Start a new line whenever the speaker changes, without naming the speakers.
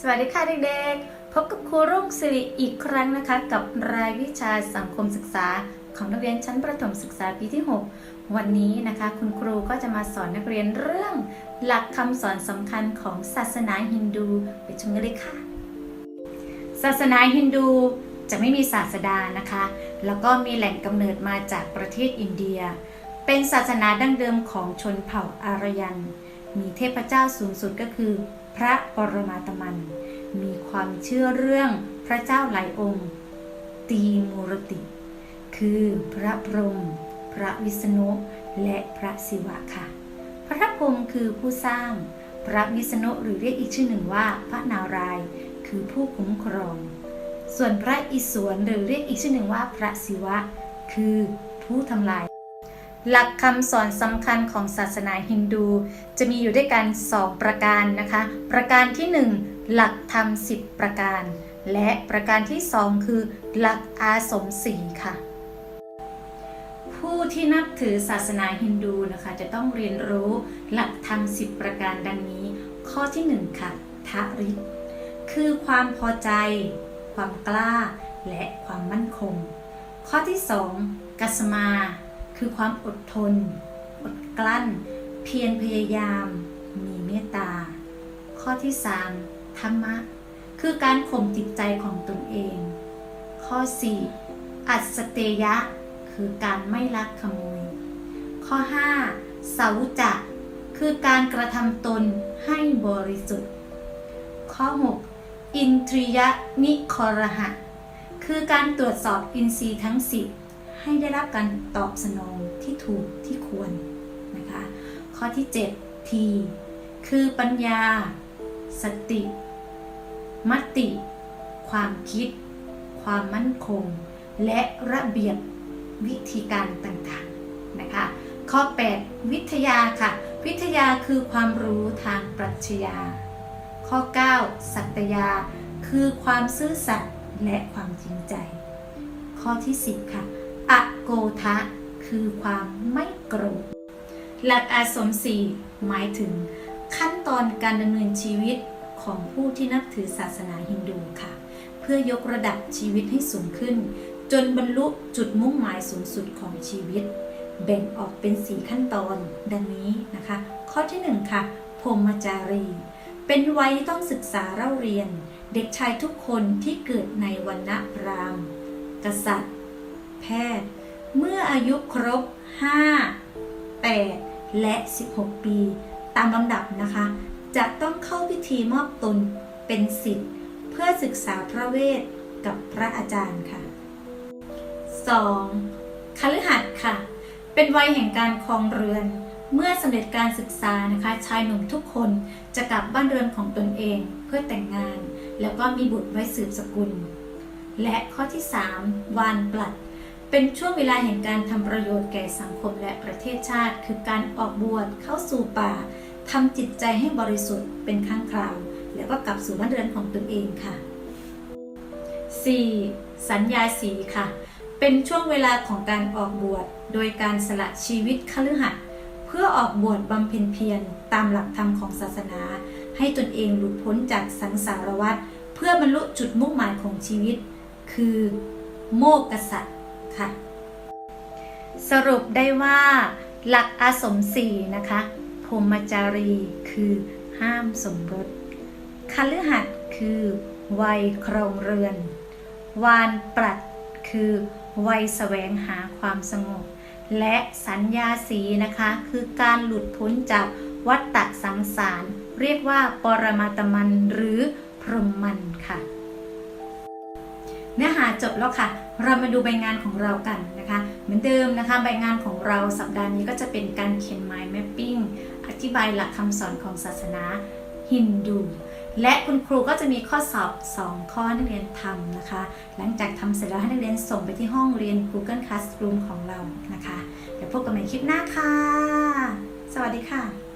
สวัสดีค่ะเด็กๆ พบกับครูรุ่งสิริอีกครั้งนะคะ กับรายวิชาสังคมศึกษาของนักเรียนชั้นประถมศึกษาปีที่ 6 วันนี้นะคะคุณครูก็จะมาสอนนักเรียนเรื่องหลักคำสอนสำคัญของศาสนาฮินดูไปชมกันเลยค่ะ ศาสนาฮินดูจะไม่มีศาสดานะคะ แล้วก็มีแหล่งกำเนิดมาจากประเทศอินเดีย เป็นศาสนาดั้งเดิมของชนเผ่าอารยัน มีเทพเจ้าสูงสุดก็คือ พระปรมาตมัน มีความเชื่อเรื่องพระเจ้าหลายองค์ ตีมูรติ คือพระพรหมพระวิษณุและพระศิวะค่ะ พระพรหมคือผู้สร้าง พระวิษณุหรือเรียกอีกชื่อหนึ่งว่าพระนารายคือผู้คุ้มครอง ส่วนพระอิศวรหรือเรียกอีกชื่อหนึ่งว่าพระศิวะ คือผู้ทำลาย หลักคำสอนสำคัญของศาสนาฮินดู จะมีอยู่ด้วยกัน2ประการนะคะ ประการที่ 1 หลักธรรม10ประการ และประการที่ 2 คือ หลักอาสมสีค่ะ ผู้ที่นับถือศาสนาฮินดูนะคะ จะต้องเรียนรู้หลักธรรม10ประการดังนี้ ข้อที่ 1 ค่ะทะริษคือความพอใจ ความกล้า และความมั่นคง ข้อที่ 2 กัสมา คือความอดทน อดกลั้น เพียรพยายาม มีเมตตา ข้อที่3ธรรมะ คือการข่มจิตใจของตนเอง ข้อ4อัศเตยะ คือการไม่ลักขโมย ข้อ5สาวจะคือการกระทำตนให้บริสุทธิ์ ข้อ 6 อินทรียนิครหะ คือการตรวจสอบอินทรีย์ทั้ง10 ให้ได้รับการตอบสนองที่ถูกที่ควรนะคะ ข้อที่7ทีคือปัญญา สติ มติ ความคิด ความมั่นคง และระเบียบวิธีการต่างๆนะคะ ข้อ 8 วิทยาค่ะ วิทยาคือความรู้ทางปรัชญา ข้อ 9 สัตยา คือความซื่อสัตย์และความจริงใจ ข้อที่ 10 ค่ะ อโกทะ คือความไม่โกรธ หลักอาสมสี่หมายถึงขั้นตอนการดำเนินชีวิตของผู้ที่นับถือศาสนาฮินดูค่ะ เพื่อยกระดับชีวิตให้สูงขึ้น จนบรรลุจุดมุ่งหมายสูงสุดของชีวิต แบ่งออกเป็น 4 ขั้นตอนดังนี้นะคะ ข้อที่ 1 ค่ะพรมจารี เป็นวัยต้องศึกษาเล่าเรียน เด็กชายทุกคนที่เกิดในวันณะพรามกษัตริย์ แพทย์ เมื่ออายุครบ 5 8 และ 16 ปี ตามลำดับนะคะ จะต้องเข้าพิธีมอบตนเป็นสิทธิ์ เพื่อศึกษาพระเวทกับพระอาจารย์ค่ะ 2. คฤหัสถ์ค่ะ เป็นวัยแห่งการครองเรือน เมื่อสำเร็จการศึกษานะคะชายหนุ่มทุกคนจะกลับบ้านเรือนของตนเองเพื่อแต่งงาน แล้วก็มีบุตรไว้สืบสกุล และข้อที่ 3 วานปลัด เป็นช่วงเวลาแห่งการทำประโยชน์แก่สังคมและประเทศชาติ คือการออกบวชเข้าสู่ป่าทำจิตใจให้บริสุทธิ์เป็นครั้งคราว แล้วก็กลับสู่บ้านเรือนของตนเองค่ะ 4. สัญญาสีค่ะ เป็นช่วงเวลาของการออกบวชโดยการสละชีวิตคฤหัสถ์เพื่อออกบวชบำเพ็ญเพียรตามหลักธรรมของศาสนา ให้ตนเองหลุดพ้นจากสังสารวัฏเพื่อบรรลุจุดมุ่งหมายของชีวิต คือ โมกษัตริย์ ค่ะ สรุปได้ว่าหลักอาสมสี่นะคะพรหมจารีคือห้ามสมรสคฤหัสถ์คือ วัยครองเรือน วานปรัดคือวัยแสวงหาความสงบ และสัญญาสีนะคะ คือการหลุดพ้นจากวัฏฏะสังสาร เรียกว่าปรมาตมันหรือพรหมมันค่ะ เนื้อหาจบแล้วค่ะ เรามาดูใบงานของเรากันนะคะ เหมือนเดิมนะคะใบงานของเราสัปดาห์นี้ก็จะเป็นการเขียน mind mapping อธิบายหลักคำสอนของศาสนาฮินดู และคุณครูก็จะมีข้อสอบ 2 ข้อนักเรียนทำนะคะ หลังจากทำเสร็จแล้วให้นักเรียนส่งไปที่ห้องเรียน Google Classroom ของเรานะคะ เดี๋ยวพบกันใหม่คลิปหน้าค่ะ สวัสดีค่ะ